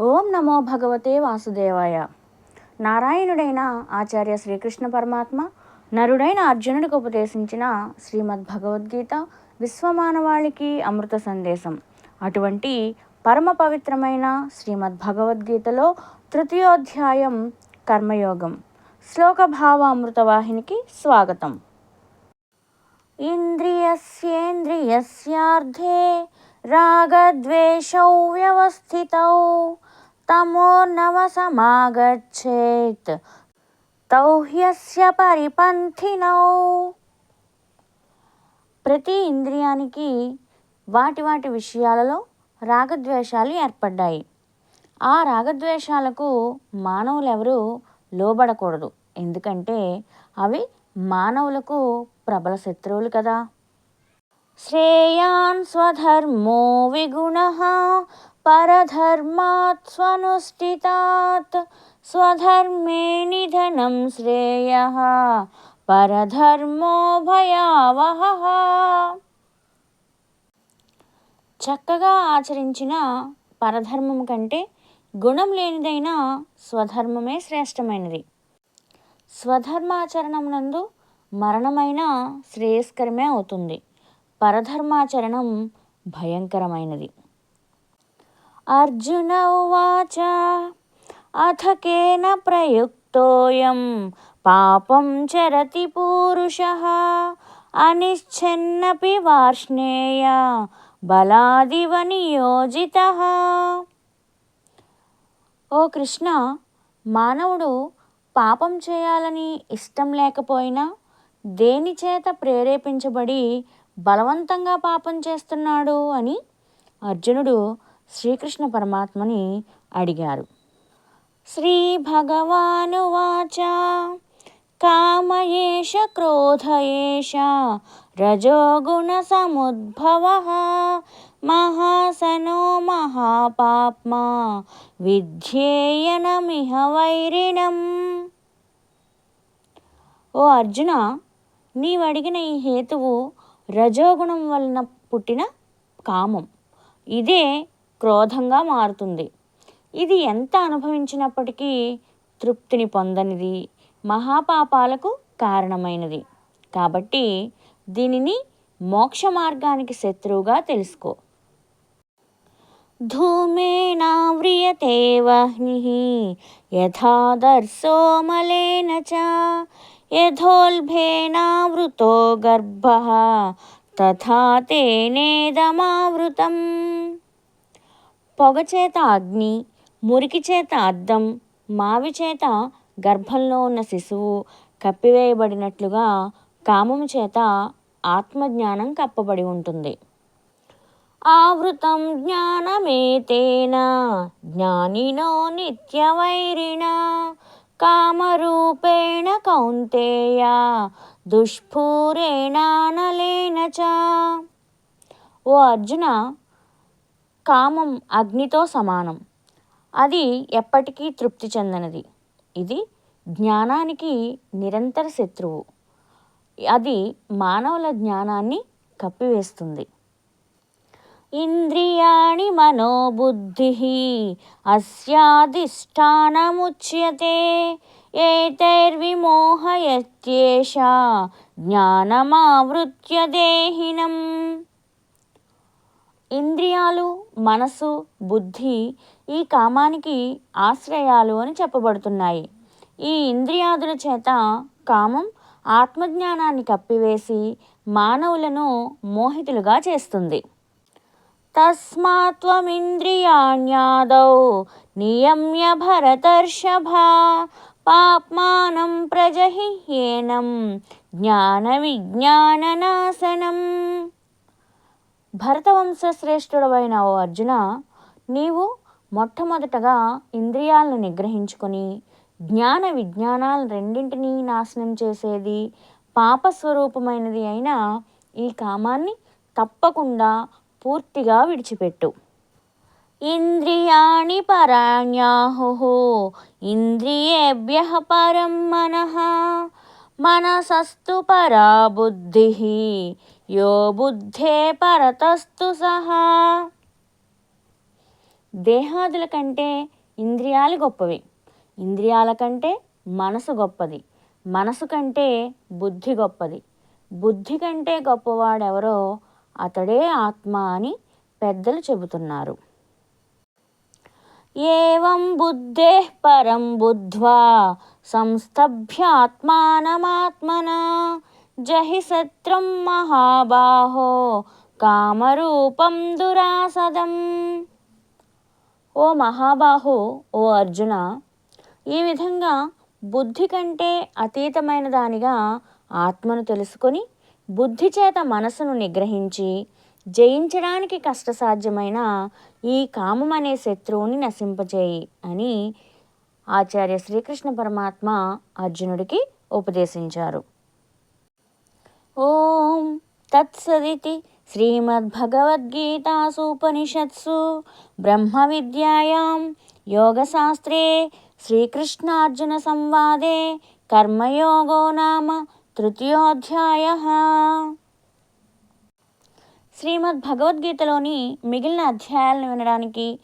ఓం నమో భగవతే వాసుదేవాయ. నారాయణుడైన ఆచార్య శ్రీకృష్ణ పరమాత్మ నరుడైన అర్జునుడికి ఉపదేశించిన శ్రీమద్ భగవద్గీత విశ్వమానవాళికి అమృత సందేశం. అటువంటి పరమ పవిత్రమైన శ్రీమద్ భగవద్గీతలో తృతీయోధ్యాయం కర్మయోగం. శ్లోక భావ అమృతవాహినికి స్వాగతం. ఇంద్రియస్యేంద్రియస్యార్థే రాగద్వేషౌ వ్యవస్థితౌ తమోర్నవసమాగచ్చేత్ తౌ హ్యస్య పరిపంథినౌ ప్రతి ఇంద్రియానికి వాటి వాటి విషయాలలో రాగద్వేషాలు ఏర్పడ్డాయి. ఆ రాగద్వేషాలకు మానవులు ఎవరు లోబడకూడదు. ఎందుకంటే అవి మానవులకు ప్రబల శత్రువులు కదా. శ్రేయాన్ స్వధర్మో విగుణ పరధర్మాత్ స్వనుష్ఠితాత్ స్వధర్మే నిధనం శ్రేయ పరధర్మో భయావహ చక్కగా ఆచరించిన పరధర్మం కంటే గుణం లేనిదైన స్వధర్మమే శ్రేష్టమైనది. స్వధర్మాచరణం నందు మరణమైన శ్రేయస్కరమే అవుతుంది. పరధర్మాచరణం భయంకరమైనది. అర్జున ఉవాచ. అథ కేన ప్రయుక్తోయం. పాపం చరతి పూరుష. అనిశ్చన్నపి వార్ష్ణేయ. బలాదివ నియోజిత ఓ కృష్ణ మానవుడు పాపం చేయాలని ఇష్టం లేకపోయినా దేనిచేత ప్రేరేపించబడి బలవంతంగా పాపం చేస్తున్నాడు అని అర్జునుడు శ్రీకృష్ణ పరమాత్మని అడిగారు. శ్రీ భగవానువాచ కామయేష క్రోధయేష రజోగుణ సముద్భవ మహాసనో మహాపాప్మా విధ్యేయనమిహ వైరిణం. ఓ అర్జున నీవడిగిన ఈ హేతువు రజోగుణం వలన పుట్టిన కామం. ఇదే క్రోధంగా మారుతుంది. ఇది ఎంత అనుభవించినప్పటికీ తృప్తిని పొందనిది మహాపాపాలకు కారణమైనది. కాబట్టి దీనిని మోక్ష మార్గానికి శత్రువుగా తెలుసుకో. ధూమేనావ్రియతే వహ్ని యథాదర్శో మలేన చ యథోల్భేనావృతో గర్భ తథా తేనేదమావృతం. పొగచేత అగ్ని మురికి చేత అద్దం మావి చేత గర్భంలో ఉన్న శిశువు కప్పివేయబడినట్లుగా కామము చేత ఆత్మజ్ఞానం కప్పబడి ఉంటుంది. ఆవృతం జ్ఞానమేతేన జ్ఞానినో నిత్యవైరిణ కామరూపేణ కౌంతేయ దుష్పూరేణానలేన చ. ఓ అర్జున కామం అగ్నితో సమానం. అది ఎప్పటికీ తృప్తి చెందనిది. ఇది జ్ఞానానికి నిరంతర శత్రువు. అది మానవుల జ్ఞానాన్ని కప్పివేస్తుంది. ఇంద్రియాణి మనోబుద్ధి అస్యాధిష్టానముచ్యతే. ఏతైర్విమోహయత్యేష జ్ఞానమావృత్య దేహినం ఇంద్రియాలు మనసు బుద్ధి ఈ కామానికి ఆశ్రయాలు అని చెప్పబడుతున్నాయి. ఈ ఇంద్రియాదుల చేత కామం ఆత్మజ్ఞానాన్ని కప్పివేసి మానవులను మోహితులుగా చేస్తుంది. తస్మాత్వమింద్రియాణ్యాదౌ నియమ్య భరతర్షభ పాప్మానం ప్రజహిహ్యేనం జ్ఞాన విజ్ఞాననాశనం భరతవంశశ్రేష్ఠుడవైన ఓ అర్జున నీవు మొట్టమొదటగా ఇంద్రియాలను నిగ్రహించుకొని జ్ఞాన విజ్ఞానాలు రెండింటినీ నాశనం చేసేది పాపస్వరూపమైనది అయిన ఈ కామాన్ని తప్పకుండా పూర్తిగా విడిచిపెట్టు. ఇంద్రియాణి పరాణ్యాహు ఇంద్రియేభ్య పరం మన మనసస్తు పరా బుద్ధి యో బుద్ధే పరతస్తు సహా. దేహాదుల కంటే ఇంద్రియాలు గొప్పవి. ఇంద్రియాల కంటే మనసు గొప్పది. మనసు కంటే బుద్ధి గొప్పది. బుద్ధి కంటే గొప్పవాడెవరో అతడే ఆత్మ అని పెద్దలు చెబుతున్నారు. ఏం బుద్ధే పరం బుద్ధ్వా సంస్థభ్యాత్మానమాత్మన జహి సత్రం మహాబాహో కామరూపం దురాసదం. ఓ మహాబాహు ఓ అర్జున ఈ విధంగా బుద్ధి కంటే అతీతమైన దానిగా ఆత్మను తెలుసుకొని బుద్ధి చేత మనసును నిగ్రహించి జయించడానికి కష్టసాధ్యమైన ఈ కామం అనే శత్రువుని నశింపచేయి అని ఆచార్య శ్రీకృష్ణ పరమాత్మ అర్జునుడికి ఉపదేశించారు. ఓం తత్సదితి శ్రీమద్భగవద్గీతాసూపనిషత్సు బ్రహ్మ విద్యాయాం యోగశాస్త్రే శ్రీకృష్ణార్జున సంవాదే కర్మయోగో నామ తృతీయోధ్యాయ. శ్రీమద్ భగవద్గీతలోని మిగిలిన అధ్యాయాలను వినడానికి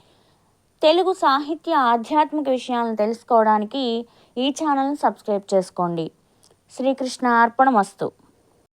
తెలుగు సాహిత్య ఆధ్యాత్మిక విషయాలను తెలుసుకోవడానికి ఈ ఛానల్ని సబ్స్క్రైబ్ చేసుకోండి. శ్రీకృష్ణ అర్పణమస్తు.